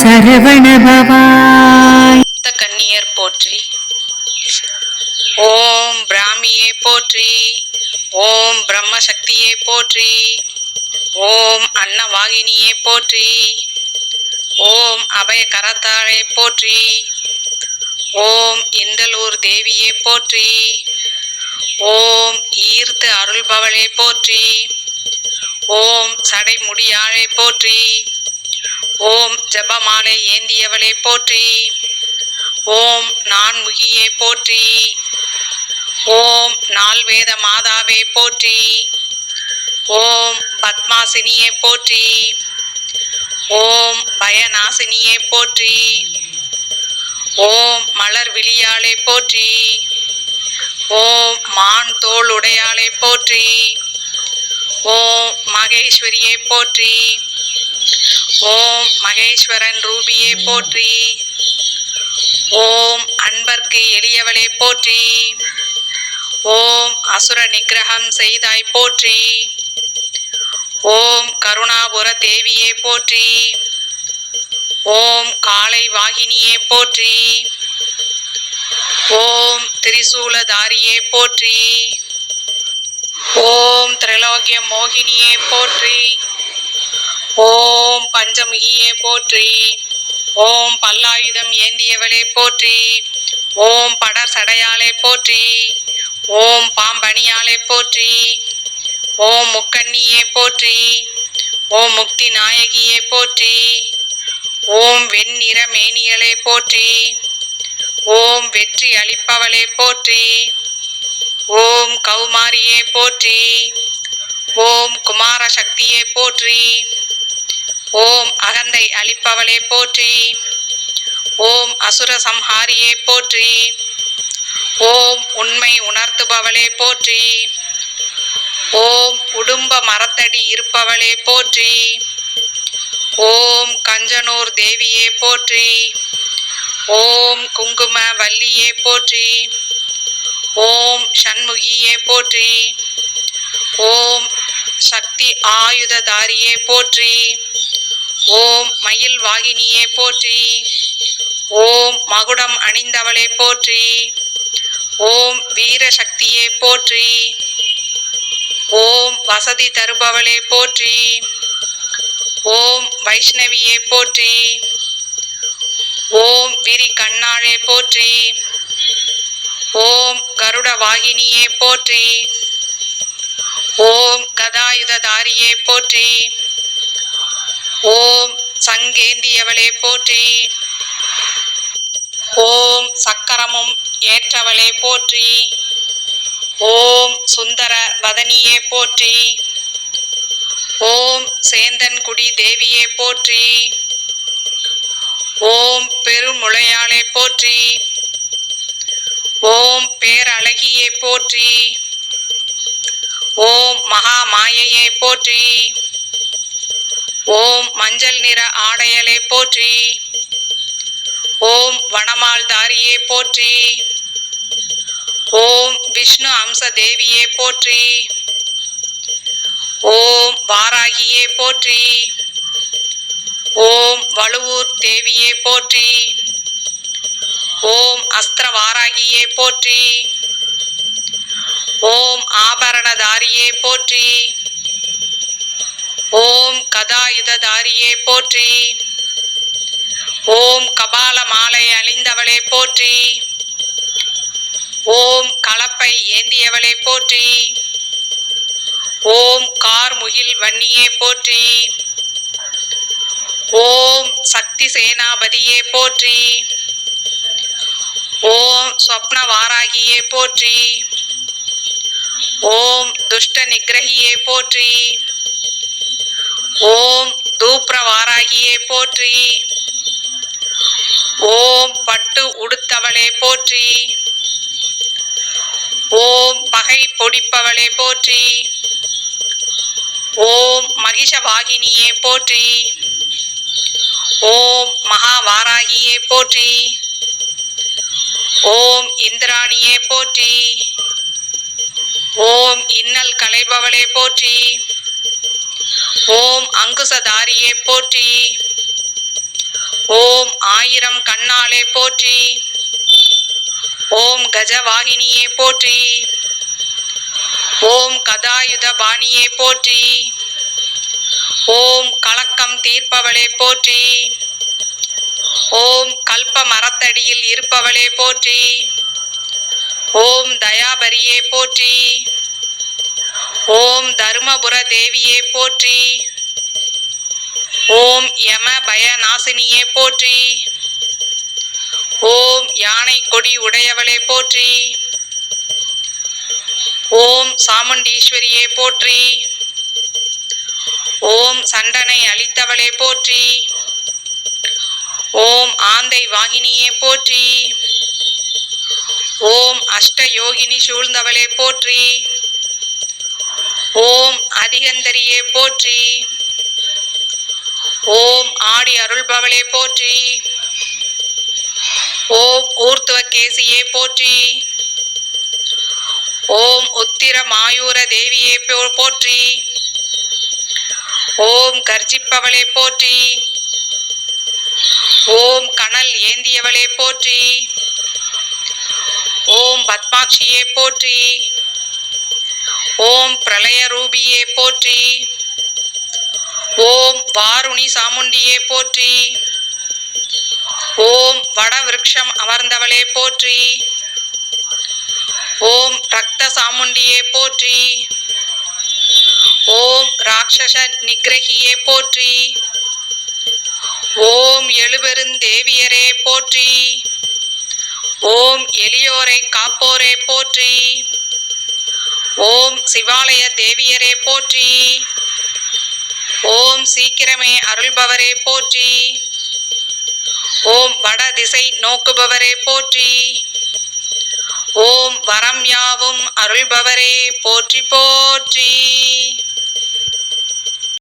சரவணபவாய் கன்னியர் போற்றி. ஓம் பிராமியே போற்றி. ஓம் பிரம்ம சக்தியே போற்றி. ஓம் அன்னவாகினியே போற்றி. ஓம் அபய கரத்தாழை போற்றி. ஓம் இந்தலூர் தேவியே போற்றி. ஓம் ஈர்த்து அருள்பவளே போற்றி. ஓம் சடைமுடியாழை போற்றி. ஓம் ஜபமாலை ஏந்தியவளே போற்றி. ஓம் நான்முகியே போற்றி. ஓம் நால்வேத மாதாவே போற்றி. ஓம் பத்மாசினியே போற்றி. ஓம் பயநாசினியே போற்றி. ஓம் மலர் விழியாளே போற்றி. ஓம் மான் தோல் உடையாளே போற்றி. ஓம் மகேஸ்வரியை போற்றி. ஓம் மகேஸ்வரன் ரூபியே போற்றி. ஓம் அன்பர்க்கு எளியவளே போற்றி. ஓம் அசுர நிகிரகம் செய்தாய் போற்றி. ஓம் கருணாபுர தேவியே போற்றி. ஓம் காளை வாகினியே போற்றி. ஓம் திரிசூலதாரியே போற்றி. ஓம் திரைலோக்கிய மோகினியே போற்றி. ஓம் பஞ்சமுகியே போற்றி. ஓம் பல்லாயுதம் ஏந்தியவளே போற்றி. ஓம் படர் சடையாளே போற்றி. ஓம் பாம்பணியாலே போற்றி. ஓம் முக்கண்ணியே போற்றி. ஓம் முக்தி நாயகியே போற்றி. ஓம் வெண்ணிற மேனியலே போற்றி. ஓம் வெற்றி அளிப்பவளே போற்றி. ஓம் கௌமாரியே போற்றி. ஓம் குமார சக்தியே போற்றி. ஓம் அகந்தை அளிப்பவளே போற்றி. ஓம் அசுர சம்ஹாரியே போற்றி. ஓம் உண்மை உணர்த்துபவளே போற்றி. ஓம் உடும்ப மரத்தடி இருப்பவளே போற்றி. ஓம் கஞ்சனூர் தேவியே போற்றி. ஓம் குங்கும வல்லியே போற்றி. ஓம் சண்முகியே போற்றி. ஓம் சக்தி ஆயுததாரியே போற்றி. ஓம் மயில் வாகினியே போற்றி. ஓம் மகுடம் அணிந்தவளே போற்றி. ஓம் வீர சக்தியே போற்றி. ஓம் வசதி தருபவளே போற்றி. ஓம் வைஷ்ணவியே போற்றி. ஓம் விரி கண்ணாளே போற்றி. ஓம் கருட வாகினியே போற்றி. ஓம் கதாயுததாரியே போற்றி. ஓம் சங்கேந்தியவளே போற்றி. ஓம் சக்கரமும் ஏற்றவளே போற்றி. ஓம் சுந்தர வதனியே போற்றி. ஓம் சேந்தன்குடி தேவியே போற்றி. ஓம் பெருமுளையாளே போற்றி. ஓம் பேரழகியே போற்றி. ஓம் மகா மாயையே போற்றி. ஓம் மஞ்சள் நிற ஆடையலே போற்றி. ஓம் வனமால்தாரியே போற்றி. ஓம் விஷ்ணு அம்ச தேவியே போற்றி. ஓம் வாராகியே போற்றி. ஓம் வலுவூர் தேவியே போற்றி. ஓம் அஸ்திர வாராகியே போற்றி. ஓம் ஆபரணதாரியே போற்றி. ஓம் கதாயுததாரியே போற்றி. ஓம் கபால மாலை அழிந்தவளே போற்றி. ஓம் கலப்பை ஏந்தியவளே போற்றி. ஓம் கார்முகில் வன்னியே போற்றி. ஓம் சக்தி சேனாபதியே போற்றி. ஓம் ஸ்வப்ன வாராகியே போற்றி. ஓம் துஷ்ட நிகிரகியே போற்றி. ஓம் தூப்ரவாராகியே போற்றி. ஓம் பட்டு உடுத்தவளே போற்றி. ஓம் பகை பொடிப்பவளே போற்றி. ஓம் மகிஷவாகினியே போற்றி. ஓம் மகாவாராகியே போற்றி. ஓம் இந்திராணியே போற்றி. ஓம் இன்னல் களைபவளே போற்றி. ஓம் அங்குசதாரியே போற்றி. ஓம் ஆயிரம் கண்ணாலே போற்றி. ஓம் கஜவாகினியே போற்றி. ஓம் கதாயுத பாணியே போற்றி. ஓம் கலக்கம் தீர்ப்பவளே போற்றி. ஓம் கல்ப மரத்தடியில் இருப்பவளே போற்றி. ஓம் தயாபரியே போற்றி. ஓம் தருமபுர தேவியே போற்றி. ஓம் யம பய நாசினியே போற்றி. ஓம் யானை கொடி உடையவளே போற்றி. ஓம் சாமுண்டீஸ்வரியே போற்றி. ஓம் சண்டனை அளித்தவளே போற்றி. ஓம் ஆந்தை வாகினியே போற்றி. ஓம் அஷ்ட யோகினி சூழ்ந்தவளே போற்றி. ஓம் அதிகந்தரியே போற்றி. ஓம் ஆடி அருள்பவளே போற்றி. ஓம் ஊர்த்துவ கேசியே போற்றி. ஓம் உத்திர மாயூர தேவியே போ- போற்றி. ஓம் கர்ஜிப்பவளே போற்றி. ஓம் கனல் ஏந்தியவளே போற்றி. ஓம் பத்மாட்சியே போற்றி. ஓம் பிரளய ரூபியே போற்றி. ஓம் வாருணி சாமுண்டியே போற்றி. ஓம் வட அமர்ந்தவளே போற்றி. ஓம் ரக்த சாமுண்டியே போற்றி. ஓம் ராட்சச நிகிரகியே போற்றி. ஓம் எழுபெருந்தேவியரே போற்றி. ஓம் எளியோரை காப்போரே போற்றி. ஓம் சிவாலய தேவியரே போற்றி. ஓம் சீக்கிரமே அருள்பவரே போற்றி. ஓம் வட திசை நோக்குபவரே போற்றி. ஓம் வரம் யாவும் அருள்பவரே போற்றி போற்றி.